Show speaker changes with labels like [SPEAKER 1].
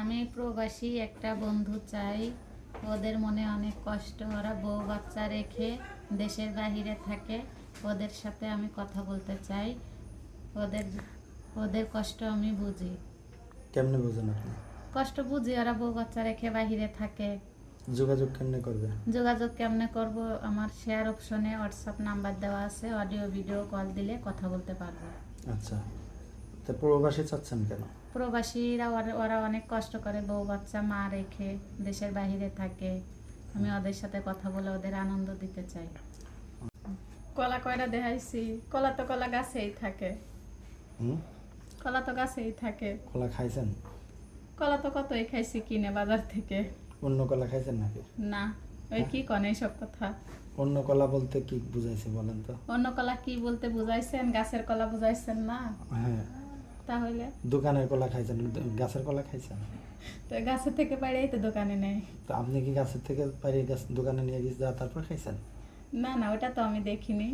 [SPEAKER 1] আমি প্রবাসী একটা বন্ধু চাই। ওদের মনে অনেক কষ্ট ওরা বউ বাচ্চা রেখে দেশের বাহিরে থাকে। ওদের সাথে আমি কথা বলতে চাই। ওদের ওদের কষ্ট আমি বুঝি।
[SPEAKER 2] কেমনে বোঝেন আপনি?
[SPEAKER 1] কষ্ট বুঝি ওরা বউ বাচ্চা রেখে বাহিরে থাকে।
[SPEAKER 2] যোগাযোগ কেমনে করবে?
[SPEAKER 1] যোগাযোগ কেমনে করব? আমার শেয়ার অপশনে হোয়াটসঅ্যাপ নাম্বার দেওয়া আছে। অডিও ভিডিও কল দিলে কথা বলতে পারব।
[SPEAKER 2] আচ্ছা। তো প্রবাসী চাচ্ছেন কেন?
[SPEAKER 1] প্রবাসীরা ওরা- অনেক কষ্ট করে বউ বাচ্চা মা রেখে দেশের বাইরে থাকে। আমি ওদের সাথে কথা বলে ওদের আনন্দ দিতে চাই।
[SPEAKER 3] কলা কয়টা দেখাইছি? কলা তো কলা গাছেই থাকে। কলা তো গাছেই থাকে।
[SPEAKER 2] কলা খাইছেন?
[SPEAKER 3] কলা তো কতই খাইছি কিনে বাজার থেকে।
[SPEAKER 2] অন্য কলা খাইছেন নাকি?
[SPEAKER 3] না ওই কি কনে সব কথা?
[SPEAKER 2] অন্য কলা বলতে কি বুঝাইছে বলেন তো?
[SPEAKER 3] অন্য কলা কি বলতে বুঝাইছেন? গাছের কলা বুঝাইছেন না?
[SPEAKER 2] হ্যাঁ।
[SPEAKER 3] তাহলে?
[SPEAKER 2] দোকানের কলা খাইছেন গাছের কলা খাইছেন?
[SPEAKER 3] তো গাছের থেকে পাইরেই তো দোকানে নেই
[SPEAKER 2] তো আপনি কি গাছের থেকে পাইরে গাছ দোকানে নিয়ে গিয়ে তারপর খাইছেন?
[SPEAKER 3] না না ওটা তো আমি দেখিনি।